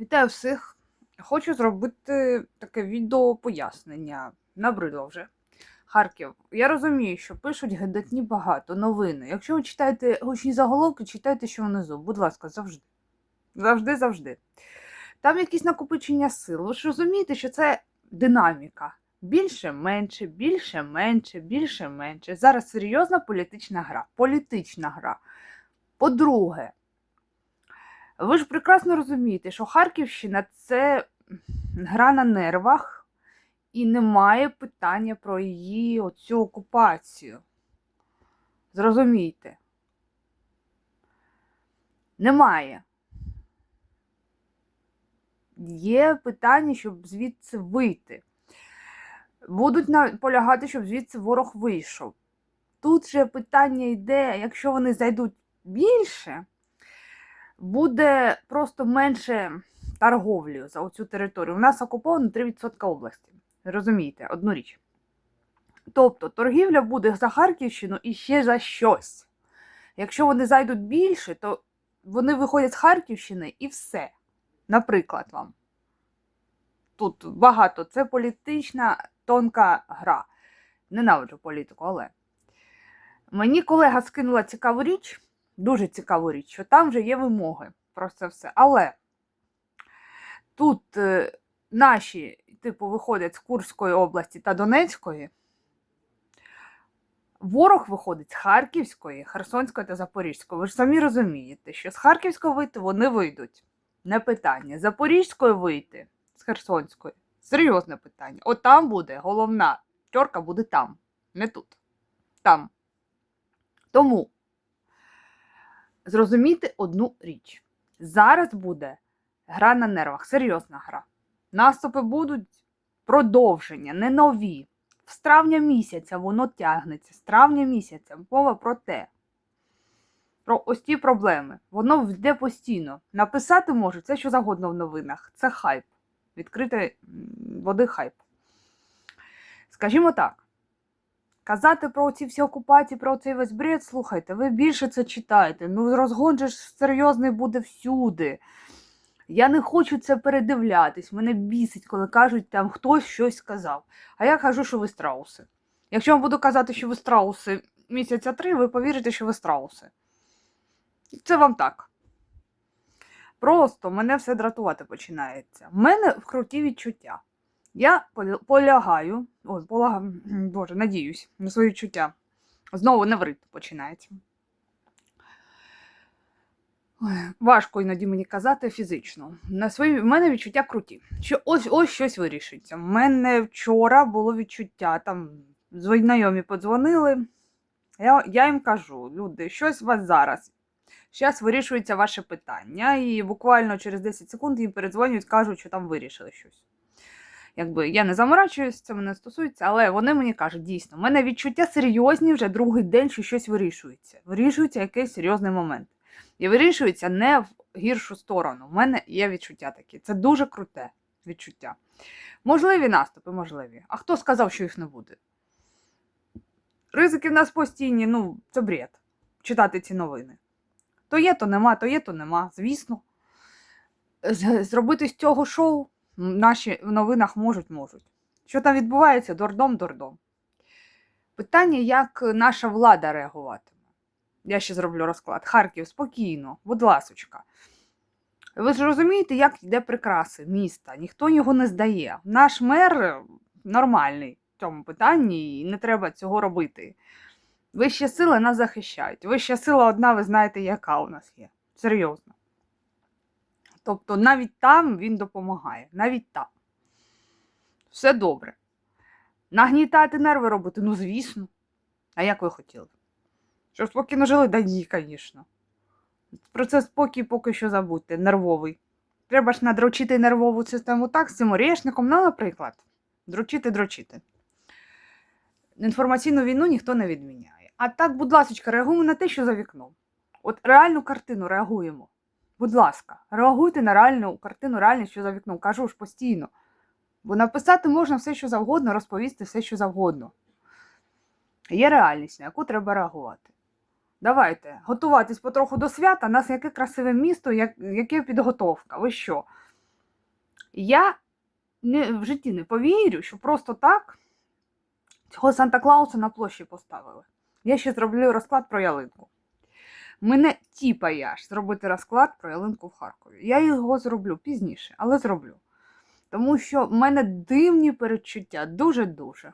Вітаю всіх! Хочу зробити таке відео пояснення. Набридло вже. Харків. Я розумію, що пишуть гидотні багато новини. Якщо ви читаєте гучні заголовки, читайте, що внизу. Будь ласка, завжди. Завжди, завжди. Там якісь накопичення сил. Ви ж розумієте, що це динаміка. Більше, менше, більше, менше, більше, менше. Зараз серйозна політична гра. Політична гра. По-друге, ви ж прекрасно розумієте, що Харківщина це гра на нервах, і немає питання про її оцю окупацію. Зрозумійте. Немає. Є питання, щоб звідси вийти. Будуть наполягати, щоб звідси ворог вийшов. Тут же питання йде, якщо вони зайдуть більше, буде просто менше торговлі за оцю територію. У нас окуповано 3% області. Розумієте, одну річ. Тобто торгівля буде за Харківщину і ще за щось. Якщо вони зайдуть більше, то вони виходять з Харківщини і все. Наприклад, вам. Тут багато. Це політична тонка гра. Ненавиджу політику, але. Мені колега скинула цікаву річ, дуже цікаву річ, що там вже є вимоги про це все. Але тут е, наші, типу, виходять з Курської області та Донецької. Ворог виходить з Харківської, Херсонської та Запорізької. Ви ж самі розумієте, що з Харківської вийти вони вийдуть. Не питання. З Запорізької вийти, з Херсонської. Серйозне питання. От там буде головна тьорка буде там, не тут. Там. Тому зрозумійте одну річ. Зараз буде гра на нервах, серйозна гра. Наступи будуть продовження, не нові. З травня місяця воно тягнеться. З травня місяця мова про те. Про ось ті проблеми. Воно йде постійно. Написати може це що завгодно в новинах. Це хайп. Відкрити води хайп. Скажімо так. Казати про ці всі окупації, про цей весь бред, слухайте, ви більше це читаєте. Ну, розгон же серйозний буде всюди. Я не хочу це передивлятись. Мене бісить, коли кажуть, там хтось щось сказав. А я кажу, що ви страуси. Якщо я буду казати, що ви страуси місяця три, ви повірите, що ви страуси. Це вам так. Просто мене все дратувати починається. У мене круті відчуття. Я полягаю, ой, полагаю, боже, надіюсь на свої відчуття. Знову неврит починається. Важко іноді мені казати фізично. На свої, в мене відчуття круті. Що ось ось щось вирішиться. У мене вчора було відчуття, там знайомі подзвонили. Я я їм кажу, люди, щось у вас зараз. Зараз вирішується ваше питання, і буквально через 10 секунд їм передзвонюють, кажуть, що там вирішили щось. Якби я не заморачуюсь, це мене стосується, але вони мені кажуть, дійсно, в мене відчуття серйозні вже другий день, що щось вирішується. Вирішується якийсь серйозний момент. І вирішується не в гіршу сторону. У мене є відчуття такі. Це дуже круте відчуття. Можливі наступи, можливі. А хто сказав, що їх не буде? Ризики в нас постійні, ну, це бред. Читати ці новини. То є, то нема, то є, то нема, звісно. Зробити з цього шоу наші в новинах можуть, можуть. Що там відбувається? Дордом-дордом. Питання, як наша влада реагуватиме. Я ще зроблю розклад. Харків, спокійно, будь ласочка. Ви ж розумієте, як йде прикраси міста, ніхто його не здає. Наш мер нормальний в цьому питанні, і не треба цього робити. Вища сила нас захищають. Вища сила одна, ви знаєте, яка у нас є. Серйозно. Тобто навіть там він допомагає, навіть там. Все добре. Нагнітати нерви робити, ну, звісно. А як ви хотіли? Щоб спокійно жили? Да ні, звісно. Про це спокій поки що забудьте, нервовий. Треба ж надрочити нервову систему так з цим орешником, ну, наприклад, дрочити, дрочити. Інформаційну війну ніхто не відміняє. А так, будь ласка, реагуємо на те, що за вікном. От реальну картину реагуємо. Будь ласка, реагуйте на реальну картину, реальність, що за вікном. Кажу ж постійно. Бо написати можна все, що завгодно, розповісти все, що завгодно. Є реальність, на яку треба реагувати. Давайте готуватись потроху до свята. У нас яке красиве місто, як, яке підготовка. Ви що? Я не, в житті не повірю, що просто так цього Санта Клауса на площі поставили. Я ще зроблю розклад про ялинку. Мене тіпає аж зробити розклад про ялинку в Харкові. Я його зроблю пізніше, але зроблю. Тому що в мене дивні передчуття, дуже-дуже.